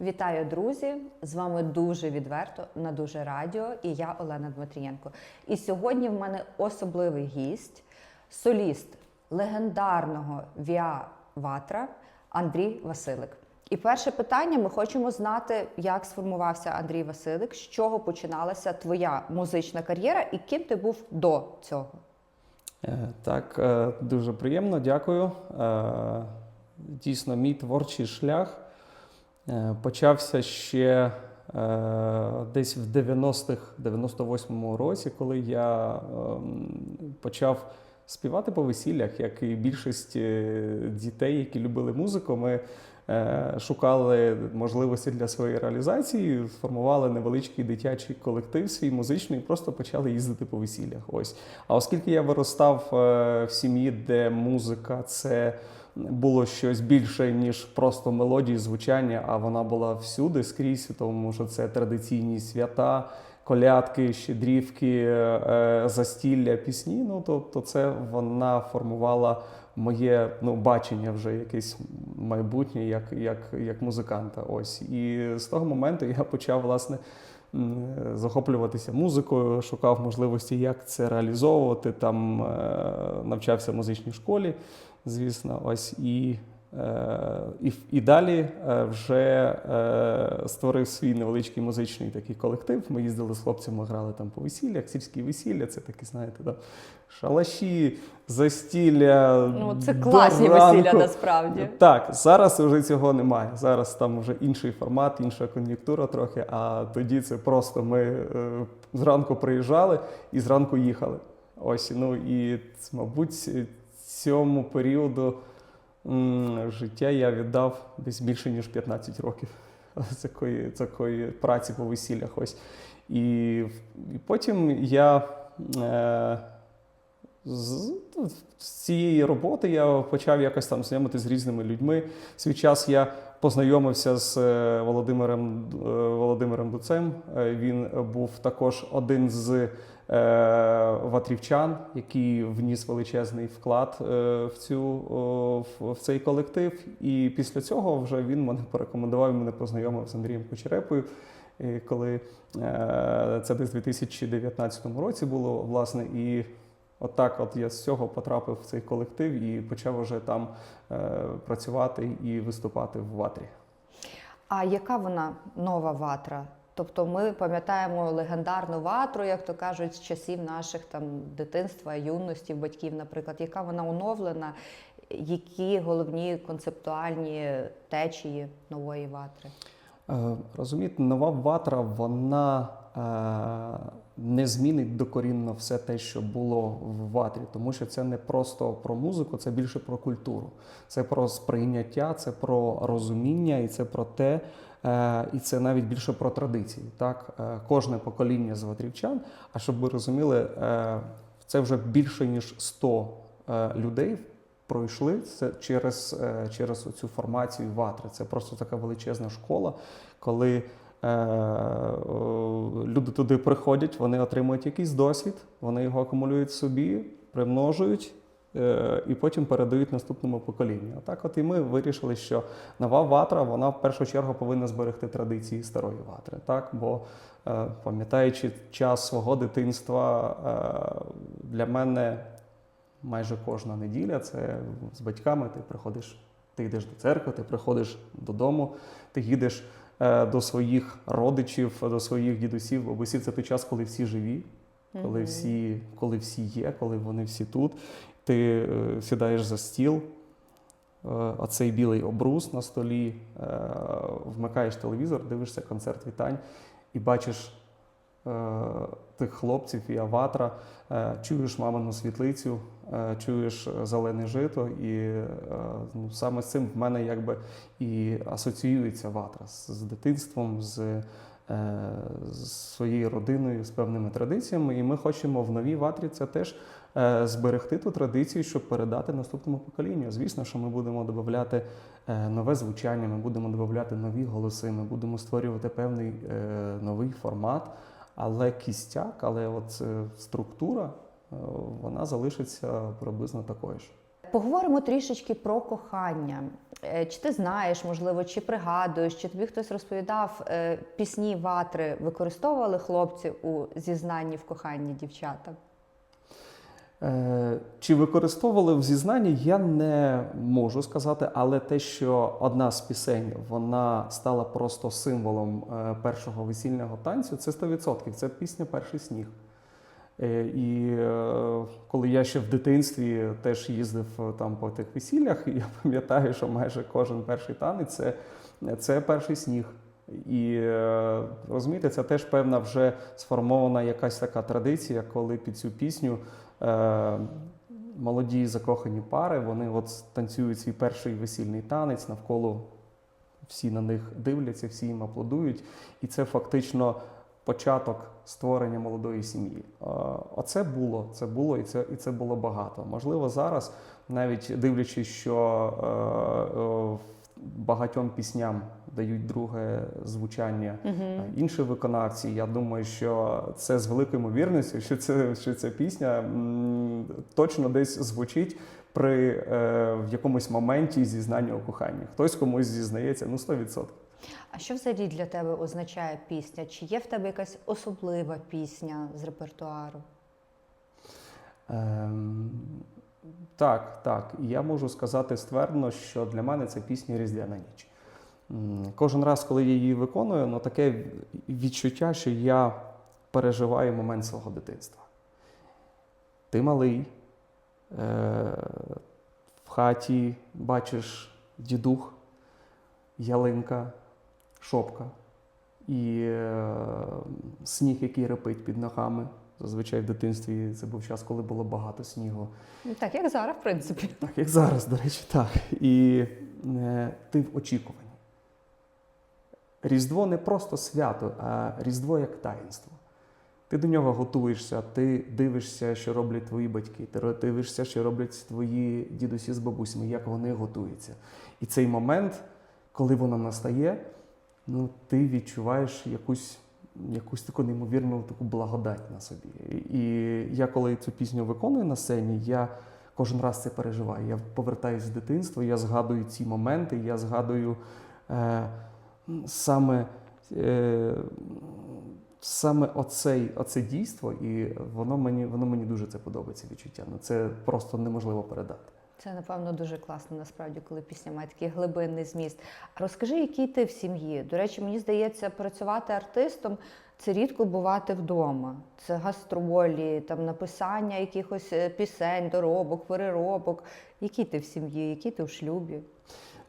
Вітаю, друзі! З вами дуже відверто на дуже радіо і я Олена Дмитрієнко. І сьогодні в мене особливий гість, соліст легендарного Віа Ватра Андрій Василик. І перше питання: ми хочемо знати, як сформувався Андрій Василик, з чого починалася твоя музична кар'єра і ким ти був до цього. Е, Так, е, дуже приємно, дякую. Е, Дійсно, мій творчий шлях почався ще е, десь в 90-х, 98-му році, коли я ем, почав співати по весіллях, як і більшість е, дітей, які любили музику. Ми е, шукали можливості для своєї реалізації, сформували невеличкий дитячий колектив свій музичний, і просто почали їздити по весіллях. Ось. А оскільки я виростав е, в сім'ї, де музика це було щось більше, ніж просто мелодії, звучання, а вона була всюди скрізь, тому що це традиційні свята. Колядки, щедрівки, е, застілля, пісні. Ну тобто, це вона формувала моє ну, бачення вже якесь майбутнє як, як, як музиканта. Ось і з того моменту я почав власне захоплюватися музикою, шукав можливості, як це реалізовувати. Там е, навчався в музичній школі, звісно, ось і. Е, І, і далі е, вже е, створив свій невеличкий музичний такий колектив. Ми їздили з хлопцями, грали там по весіллях, сільські весілля, це такі, знаєте, да, шалаші, застілля. Ну, це до класні ранку. весілля насправді. Так, зараз вже цього немає. Зараз там вже інший формат, інша кон'юнктура трохи. А тоді це просто ми зранку приїжджали і зранку їхали. Ось, ну і мабуть, цьому періоду м, життя я віддав десь більше ніж 15 років такої, такої праці по весіллях. Ось. І, і потім я. Е, з, з цієї роботи я почав якось там знайомитися з різними людьми. Свій час я познайомився з е, Володимиром, е, Володимиром Дуцем. Е, Він був також один з ватрівчан, який вніс величезний вклад е, в, цю, в, цей колектив. І після цього вже він мене порекомендував, мене познайомив з Андрієм Кочерепою. І коли е, це десь у 2019 році було, власне, і Отак, от я з цього потрапив в цей колектив і почав вже там е, працювати і виступати в ватрі. А яка вона нова ватра? Тобто ми пам'ятаємо легендарну ватру, як то кажуть, з часів наших там дитинства, юності, батьків, наприклад, яка вона оновлена, які головні концептуальні течії нової ватри? Е, розумієте, нова ватра вона е, не змінить докорінно все те, що було в ватрі, тому що це не просто про музику, це більше про культуру, це про сприйняття, це про розуміння, і це про те, і це навіть більше про традиції. Так, Е, кожне покоління з ватрівчан. А щоб ви розуміли, е, це вже більше ніж 100 е, людей пройшли це через, е, через цю формацію ватри. Це просто така величезна школа, коли е, люди туди приходять, вони отримують якийсь досвід, вони його акумулюють собі, примножують. Е, І потім передають наступному поколінню. Так, от і ми вирішили, що нова ватра вона в першу чергу повинна зберегти традиції старої ватри. Так? Бо е, пам'ятаючи час свого дитинства, е, для мене майже кожна неділя це з батьками ти приходиш, ти йдеш до церкви, ти приходиш додому, ти їдеш до своїх родичів, до своїх дідусів, бабусів. Це той час, коли всі живі, коли всі, коли всі є, коли вони всі тут. Ти е, сідаєш за стіл, е, оцей білий обрус на столі, е, вмикаєш телевізор, дивишся концерт вітань і бачиш тих хлопців і аватра, чуєш мамину світлицю, чуєш зелене жито, і ну, саме з цим в мене якби і асоціюється ватра з, дитинством, з, з своєю родиною, з певними традиціями. І ми хочемо в новій ватрі це теж зберегти ту традицію, щоб передати наступному поколінню. Звісно, що ми будемо додати е, нове звучання, ми будемо додати нові голоси, ми будемо створювати певний е, новий формат. Але кістяк, але от е, структура, е, вона залишиться приблизно такою ж. Поговоримо трішечки про кохання. Е, Чи ти знаєш, можливо, чи пригадуєш, чи тобі хтось розповідав е, пісні ватри використовували хлопці у зізнанні в коханні дівчата? Е, Чи використовували в зізнанні, я не можу сказати, але те, що одна з пісень вона стала просто символом е, першого весільного танцю, це 100%. Це пісня Перший сніг. Е, І коли я ще в дитинстві теж їздив там по тих весіллях, я пам'ятаю, що майже кожен перший танець це, це перший сніг. І розумієте, це теж певна вже сформована якась така традиція, коли під цю пісню е, молоді закохані пари вони от танцюють свій перший весільний танець навколо всі на них дивляться, всі їм аплодують. І це фактично початок створення молодої сім'ї. Е, Оце було, це було і це, і це було багато. Можливо, зараз, навіть дивлячись, що е, е, багатьом пісням дають друге звучання е, інші виконавці. Я думаю, що це з великою ймовірністю, що це що ця пісня м, точно десь звучить при е, в якомусь моменті зізнання у коханні. Хтось комусь зізнається, ну 100%. А що взагалі для тебе означає пісня? Чи є в тебе якась особлива пісня з репертуару? Ем, так, так. І я можу сказати ствердно, що для мене це пісня Різдвяна ніч. Кожен раз, коли я її виконую, ну таке відчуття, що я переживаю момент свого дитинства. Ти малий, е- в хаті бачиш дідух, ялинка, шопка і е- сніг, який репить під ногами. Зазвичай в дитинстві це був час, коли було багато снігу. Ну, Так, як зараз, в принципі. Так, як зараз, до речі, так. І е, ти в очікуванні. Різдво не просто свято, а Різдво як таїнство. Ти до нього готуєшся, ти дивишся, що роблять твої батьки, ти дивишся, що роблять твої дідусі з бабусями, як вони готуються. І цей момент, коли воно настає, ну, ти відчуваєш якусь, якусь таку неймовірну таку благодать на собі. І я, коли цю пісню виконую на сцені, я кожен раз це переживаю. Я повертаюсь з дитинства, я згадую ці моменти, я згадую е, саме, е, саме оцей, оце дійство, і воно мені, воно мені дуже це подобається відчуття. Ну, це просто неможливо передати. Це, напевно, дуже класно, насправді, коли пісня має такий глибинний зміст. Розкажи, який ти в сім'ї? До речі, мені здається, працювати артистом це рідко бувати вдома. Це гастролі, там написання якихось е, пісень, доробок, переробок. Який ти в сім'ї, який ти в шлюбі?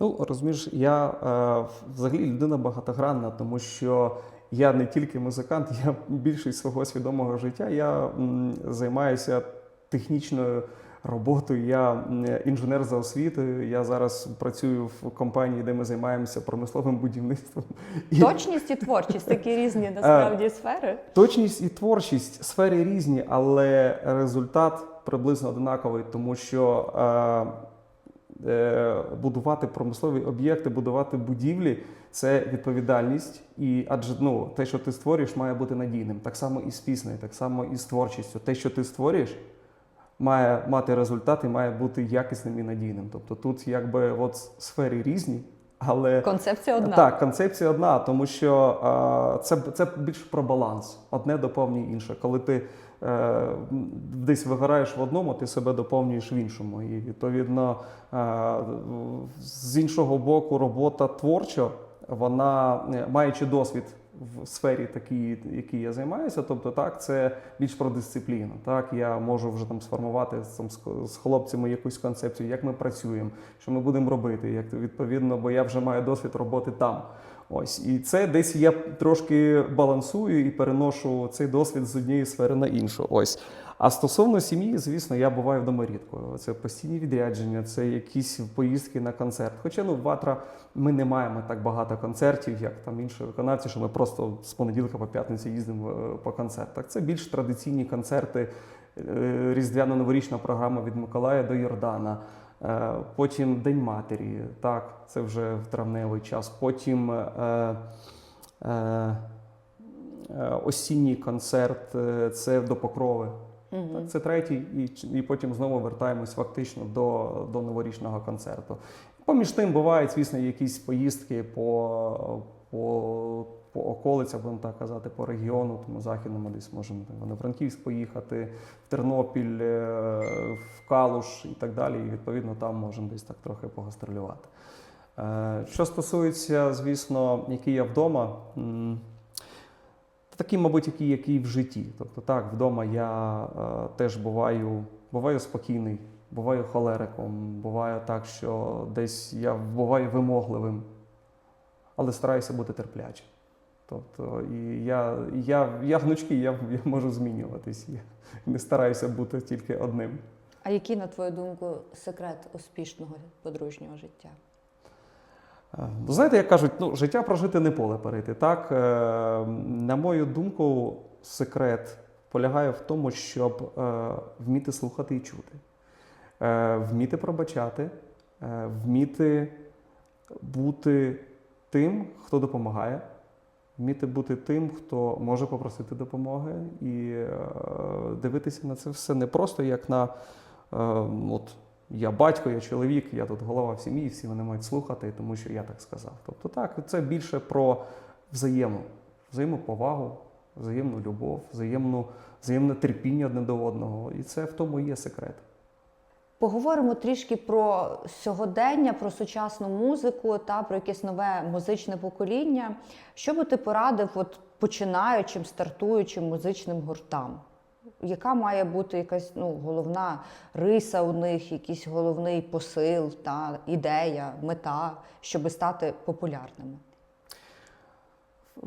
Ну, розумієш, я е, взагалі людина багатогранна, тому що я не тільки музикант, я більшість свого свідомого життя я м, займаюся технічною роботою. Я інженер за освітою. Я зараз працюю в компанії, де ми займаємося промисловим будівництвом. Точність і творчість такі різні насправді сфери. Точність і творчість сфери різні, але результат приблизно однаковий, тому що е, е, будувати промислові об'єкти, будувати будівлі це відповідальність, і адже ну, те, що ти створюєш, має бути надійним. Так само і з піснею, так само і з творчістю. Те, що ти створюєш, має мати результат і має бути якісним і надійним. Тобто тут якби от сфери різні, але Концепція одна. так, концепція одна, тому що е, це, це більш про баланс. Одне доповнює інше. Коли ти е, десь вигораєш в одному, ти себе доповнюєш в іншому. І відповідно, е, з іншого боку, робота творча, вона е, маючи досвід в сфері, такій, якій я займаюся, тобто так, це більш про дисципліну. Так, я можу вже там сформувати там, з, хлопцями якусь концепцію, як ми працюємо, що ми будемо робити, як відповідно, бо я вже маю досвід роботи там. Ось і це десь я трошки балансую і переношу цей досвід з однієї сфери на іншу. Ось. А стосовно сім'ї, звісно, я буваю вдома рідко. Це постійні відрядження, це якісь поїздки на концерт. Хоча ну ватра ми не маємо так багато концертів, як там інші виконавці, що ми просто з понеділка по п'ятницю їздимо е, по концертах. Це більш традиційні концерти, е, різдвяно-новорічна програма від Миколая до Йордана. Е, Потім День матері, так, це вже в травневий час. Потім е, е, осінній концерт, це до Покрови. Так, це третій, і, і потім знову вертаємось фактично до, до новорічного концерту. Поміж тим бувають, звісно, якісь поїздки по, по, по околицях, будемо так казати, по регіону, тому західному десь можемо там, на Франківськ поїхати, в Тернопіль, е, в Калуш і так далі. І відповідно там можемо десь так трохи погастролювати. Е, Що стосується, звісно, який я вдома. Такі, мабуть, які, які в житті. Тобто, так, вдома я е, теж буваю, буваю спокійний, буваю холериком, буває так, що десь я буваю вимогливим, але стараюся бути терплячим. Тобто, і я, я, я гнучкий, я, я можу змінюватись. Я не стараюся бути тільки одним. А який, на твою думку, секрет успішного подружнього життя? Е, Ну, знаєте, як кажуть, ну, життя прожити не поле перейти. Так, Е, на мою думку, секрет полягає в тому, щоб е, вміти слухати і чути, вміти пробачати, вміти бути тим, хто допомагає, вміти бути тим, хто може попросити допомоги, і дивитися на це все не просто як на от, я батько, я чоловік, я тут голова в сім'ї, всі мене мають слухати, тому що я так сказав. Тобто, так, це більше про взаємну, взаємоповагу, взаємну любов, взаємну, взаємне терпіння одне до одного. І це в тому є секрет. Поговоримо трішки про сьогодення, про сучасну музику та про якесь нове музичне покоління. Що би ти порадив от починаючим, стартуючим музичним гуртам? Яка має бути якась ну, головна риса у них, якийсь головний посил та ідея, мета, щоб стати популярними?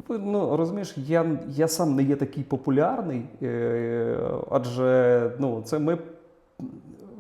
Ну, розумієш, я, я сам не є такий популярний, е, адже ну, це ми,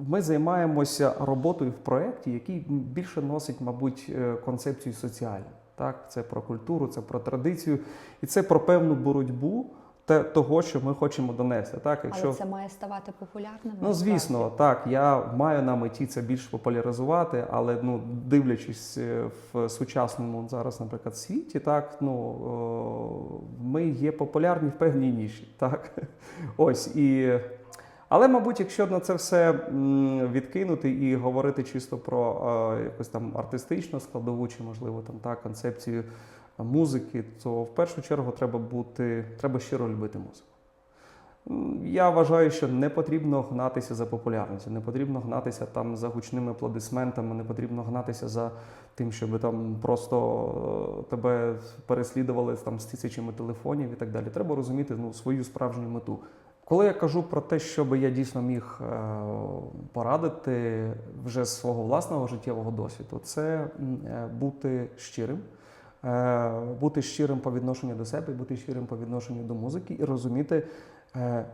ми займаємося роботою в проєкті, який більше носить, мабуть, е, концепцію соціальну. Так? Це про культуру, це про традицію, і це про певну боротьбу те, того, що ми хочемо донести. Так? Але це має ставати популярним. Ну, звісно, так. Я маю на меті це більш популяризувати, але ну, дивлячись е, в сучасному зараз, наприклад, світі, так, ну, ми є популярні в певній ніші. Так? Ось, і... Але, мабуть, якщо на це все відкинути і говорити чисто про е, якусь там артистичну складову, чи, можливо, там, так, концепцію музики, то в першу чергу треба бути, треба щиро любити музику. Я вважаю, що не потрібно гнатися за популярністю, не потрібно гнатися там за гучними аплодисментами, не потрібно гнатися за тим, щоб там просто е, тебе переслідували там з тисячами телефонів і так далі. Треба розуміти ну, свою справжню мету. Коли я кажу про те, що би я дійсно міг е, порадити вже з свого власного життєвого досвіду, це е, бути щирим, бути щирим по відношенню до себе, бути щирим по відношенню до музики і розуміти, е,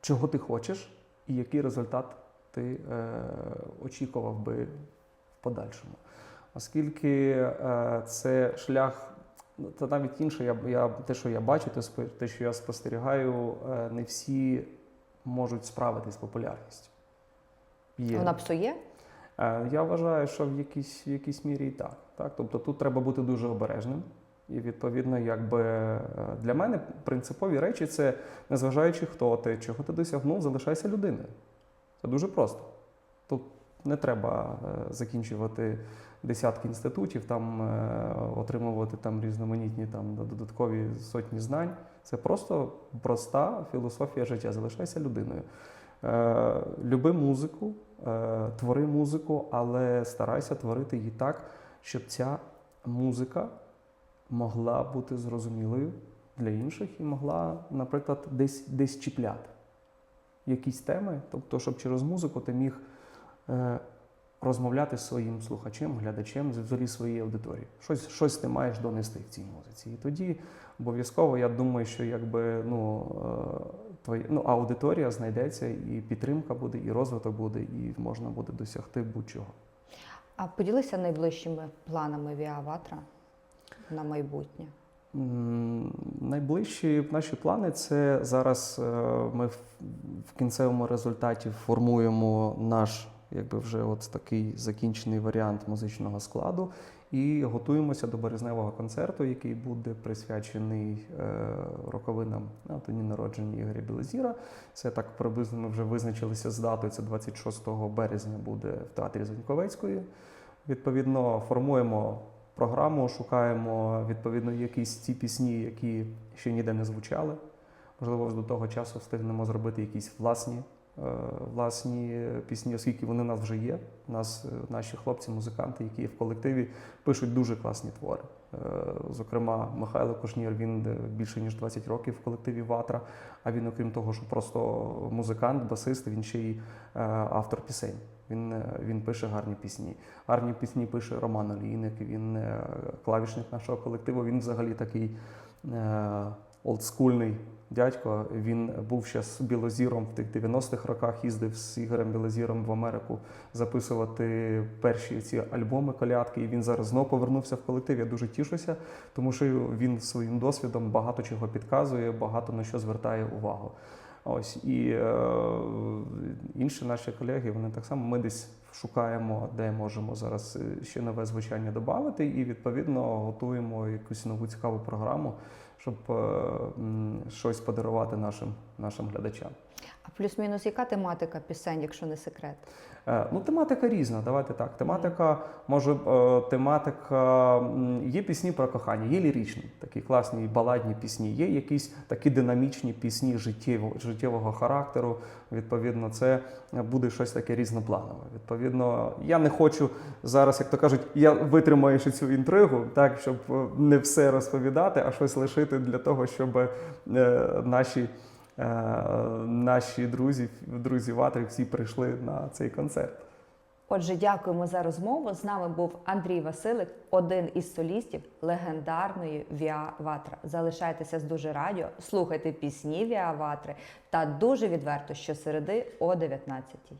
чого ти хочеш і який результат ти е, очікував би в подальшому. Оскільки е, це шлях, ну, це навіть інше, я, я, те, що я бачу, те, те, що я спостерігаю, е, не всі можуть справитись з популярністю. Є. Вона псує? Е, Я вважаю, що в якійсь, в якійсь мірі і так, так. Тобто тут треба бути дуже обережним. І відповідно, якби е, для мене принципові речі це незважаючи хто ти, чого ти досягнув, залишайся людиною. Це дуже просто. Тут не треба е, закінчувати десятки інститутів, там отримувати там різноманітні там додаткові сотні знань. Це просто проста філософія життя. Залишайся людиною. Люби музику, твори музику, але старайся творити її так, щоб ця музика могла бути зрозумілою для інших і могла, наприклад, десь, десь чіпляти якісь теми, тобто, щоб через музику ти міг е, розмовляти з своїм слухачем, глядачем, взагалі своєї аудиторії. Щось, щось ти маєш донести в цій музиці. І тоді обов'язково я думаю, що якби ну, е, твоя, ну, аудиторія знайдеться, і підтримка буде, і розвиток буде, і можна буде досягти будь-чого. А поділися найближчими планами Віаватра на майбутнє. Найближчі наші плани це зараз е, ми в в кінцевому результаті формуємо наш якби вже от такий закінчений варіант музичного складу. І готуємося до березневого концерту, який буде присвячений е, роковинам на дні народження Ігоря Білозіра. Це так приблизно ми вже визначилися з датою. Це 26 березня буде в театрі Заньковецької. Відповідно, формуємо програму, шукаємо відповідно якісь ті пісні, які ще ніде не звучали. Можливо, до того часу встигнемо зробити якісь власні, власні пісні, оскільки вони в нас вже є. У нас е, наші хлопці, музиканти, які в колективі пишуть дуже класні твори. Е, Зокрема, Михайло Кушнір, він е, більше ніж 20 років в колективі Ватра. А він, окрім того, що просто музикант, басист, він ще й е, автор пісень. Він, е, він пише гарні пісні. Гарні пісні пише Роман Олійник, він е, клавішник нашого колективу. Він взагалі такий е, олдскульний дядько. Він був ще з Білозіром в тих 90-х роках, їздив з Ігорем Білозіром в Америку записувати перші ці альбоми колядки. І він зараз знову повернувся в колектив. Я дуже тішуся, тому що він своїм досвідом багато чого підказує, багато на що звертає увагу. Ось і е, інші наші колеги, вони так само ми десь шукаємо, де можемо зараз е, ще нове звучання додати, і відповідно готуємо якусь нову цікаву програму, щоб е, щось подарувати нашим, нашим глядачам. А плюс-мінус, яка тематика пісень, якщо не секрет? Е, Ну, тематика різна, давайте так. Тематика, може, е, тематика є пісні про кохання, є ліричні, такі класні баладні пісні, є якісь такі динамічні пісні життєвого, життєвого характеру. Відповідно, це буде щось таке різнопланове. Відповідно, я не хочу зараз, як то кажуть, я витримаю ще цю інтригу, так щоб е, не все розповідати, а щось лишити для того, щоб е, наші. Е, наші друзі, друзі Ватри всі прийшли на цей концерт. Отже, дякуємо за розмову. З нами був Андрій Василик, один із солістів легендарної Віа Ватра. Залишайтеся з дуже радіо, слухайте пісні Віа Ватри та дуже відверто щосереди о 19-й.